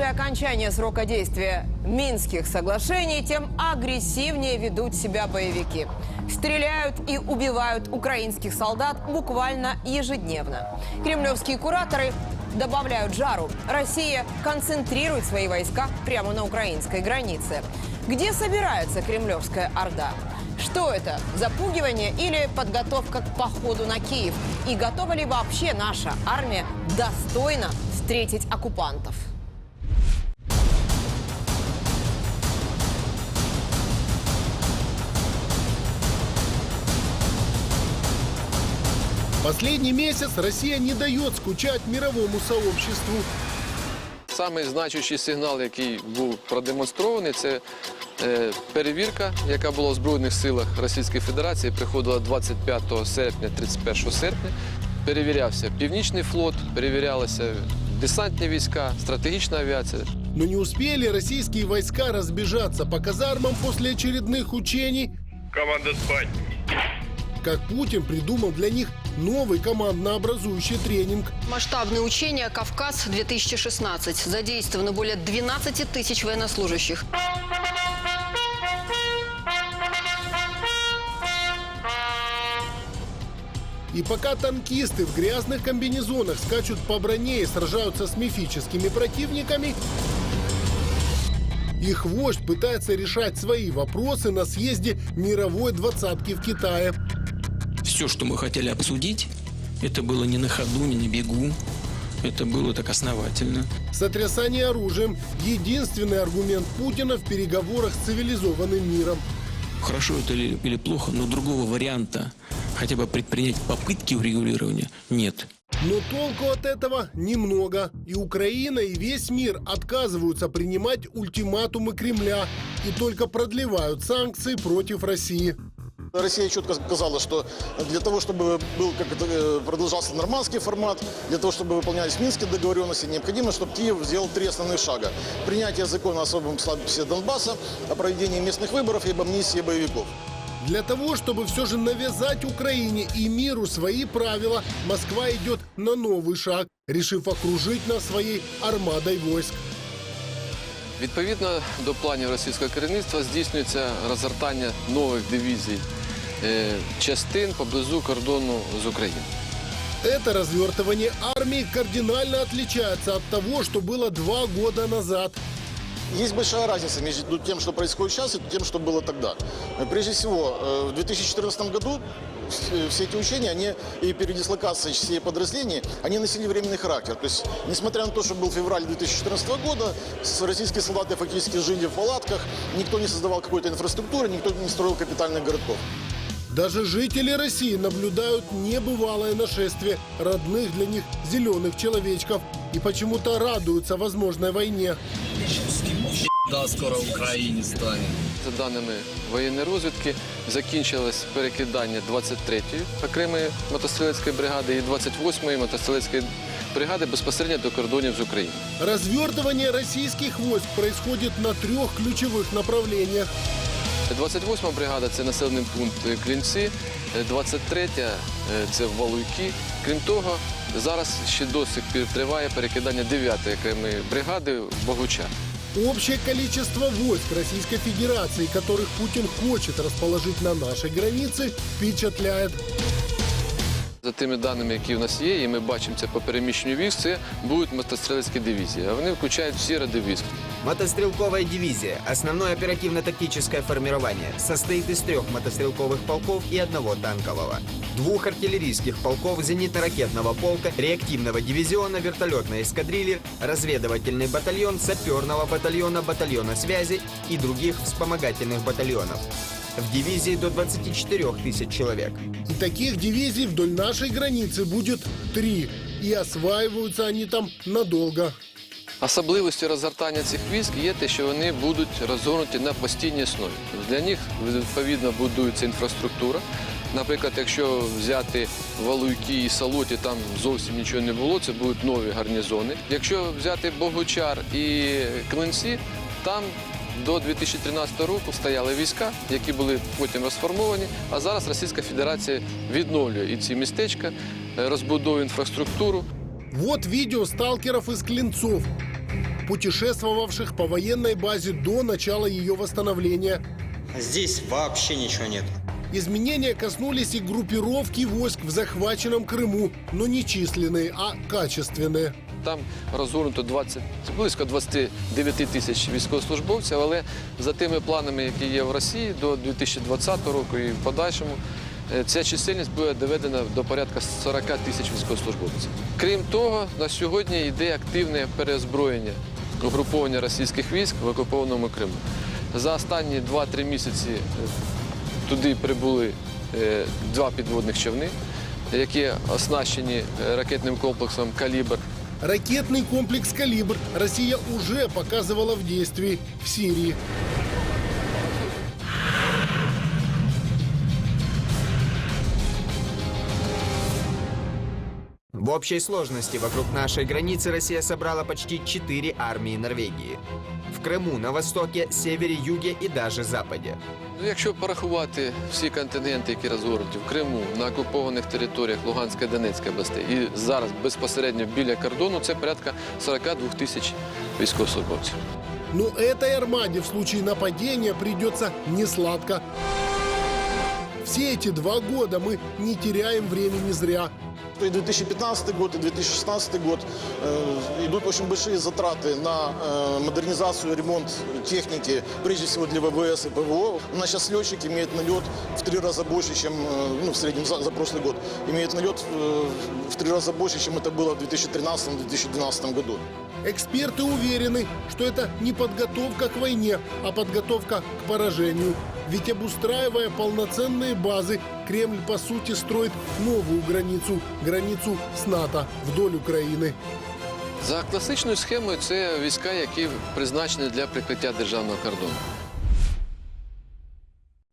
ближе окончание срока действия Минских соглашений, тем агрессивнее ведут себя боевики. Стреляют и убивают украинских солдат буквально ежедневно. Кремлевские кураторы добавляют жару. Россия концентрирует свои войска прямо на украинской границе. Где собирается кремлевская орда? Что это? Запугивание или подготовка к походу на Киев? И готова ли вообще наша армия достойно встретить оккупантов? Последний месяц Россия не дает скучать мировому сообществу. Самий значущий сигнал, який був продемонстрований, це е, перевірка, яка була в Збройних силах Російської Федерації, приходила 25 серпня, 31 серпня. Перевірявся Північний флот, перевірялися десантні війська, стратегічна авіація. Но не успели российские войска разбежаться по казармам после очередных учений, Команда спать. как Путин придумал для них новый командно-образующий тренинг. Масштабные учения «Кавказ-2016». Задействовано более 12 тысяч военнослужащих. И пока танкисты в грязных комбинезонах скачут по броне и сражаются с мифическими противниками, их вождь пытается решать свои вопросы на съезде мировой двадцатки в Китае. Все, что мы хотели обсудить, это было не на ходу, не на бегу. Это было так основательно. Сотрясание оружием – единственный аргумент Путина в переговорах с цивилизованным миром. Хорошо это или, или плохо, но другого варианта хотя бы предпринять попытки урегулирования нет. Но толку от этого немного. И Украина, и весь мир отказываются принимать ультиматумы Кремля и только продлевают санкции против России. Россия четко сказала, что для того, чтобы был, как это, э, продолжался нормандский формат, для того, чтобы выполнялись минские договоренности, необходимо, чтобы Киев сделал три основных шага. Принятие закона о особом статусе Донбасса, о проведении местных выборов и об амнистии боевиков. Для того, чтобы все же навязать Украине и миру свои правила, Москва идет на новый шаг, решив окружить нас своей армадой войск. Відповідно до планів російського керівництва здійснюється розгортання нових дивізій е, частин поблизу кордону з Україною. Это развертывание армии кардинально отличается от того, что было два года назад. Есть большая разница между тем, что происходит сейчас, и тем, что было тогда. Э, Прежде всего, э, в 2014 году э, все эти учения, они и передислокация частей подразделений, они носили временный характер. То есть, несмотря на то, что был февраль 2014 года, российские солдаты фактически жили в палатках, никто не создавал какой-то инфраструктуры, никто не строил капитальных городков. Даже жители России наблюдают небывалое нашествие родных для них зеленых человечков и почему-то радуются возможной войне. Да, скоро в Україні стане. За даними воєнної розвідки, закінчилось перекидання 23-ї окремої мотострілецької бригади і 28-ї мотострілецької бригади безпосередньо до кордонів з Україною. Развертывание российских войск происходит на трех ключевых направлениях. 28 бригада це населений пункт Клінці, 23 це Валуйки. Крім того, зараз ще до сих триває перекидання 9-ї окремої бригади в Богуча. Общее количество войск Российской Федерации, которых Путин хочет расположить на нашей границе, впечатляет. За тими даними, які в нас є, і ми бачимо це по переміщенню військ, це будуть мотострілецькі дивізії. А вони включають всі роди військ. Мотострелковая дивизия, основное оперативно-тактическое формирование, состоит из трех мотострелковых полков и одного танкового. Двух артиллерийских полков, зенитно-ракетного полка, реактивного дивизиона, вертолетной эскадрильи, разведывательный батальон, саперного батальона, батальона связи и других вспомогательных батальонов. В дивизии до 24 тысяч человек. И таких дивизий вдоль нашей границы будет три. И осваиваются они там надолго. Особливістю розгортання цих військ є те, що вони будуть розгорнуті на постійній основі. Для них відповідно будується інфраструктура. Наприклад, якщо взяти Валуйки і Салоті, там зовсім нічого не було, це будуть нові гарнізони. Якщо взяти Богучар і Клинці, там до 2013 року стояли війська, які були потім розформовані. А зараз Російська Федерація відновлює і ці містечка, е, розбудовує інфраструктуру. Вот видео сталкеров из Клинцов. путешествовавших по военной базе до начала ее восстановления. Здесь вообще ничего нет. Изменения коснулись и группировки войск в захваченном Крыму, но не численные, а качественные. Там розгорнуто 20, близько 29 тисяч військовослужбовців, але за тими планами, які є в Росії до 2020 року і в подальшому, е, ця чисельність буде доведена до порядка 40 тисяч військовослужбовців. Крім того, на сьогодні йде активне переозброєння угруповання російських військ в окупованому Криму. За останні 2-3 місяці е, туди прибули е, два підводних човни, які оснащені ракетним комплексом Калібр. Ракетный комплекс «Калибр» Россия уже показывала в действии в Сирии. В общей сложности вокруг нашей границы Россия собрала почти 4 армии Норвегии. В Крыму, на востоке, севере, юге и даже западе. Ну, якщо порахувати всі контингенти, які розгорнуті в Криму, на окупованих територіях Луганської та Донецької областей, і зараз безпосередньо біля кордону, це порядка 42 тисяч військовослужбовців. Но этой армаде в случае нападения придется несладко. Все эти два года мы не теряем времени зря. И 2015 год, и 2016 год идут очень большие затраты на модернизацию ремонт техники, прежде всего для ВВС и ПВО. У нас сейчас летчик имеет налет в три раза больше, чем ну, в среднем за, за прошлый год. Имеет налет э, в три раза больше, чем это было в 2013-2012 году. Эксперты уверены, что это не подготовка к войне, а подготовка к поражению. Ведь обустраивая полноценные базы, Кремль, по сути, строит новую границу, границу с НАТО вдоль Украины. За класичною схемою це війська, які призначені для прикриття державного кордону.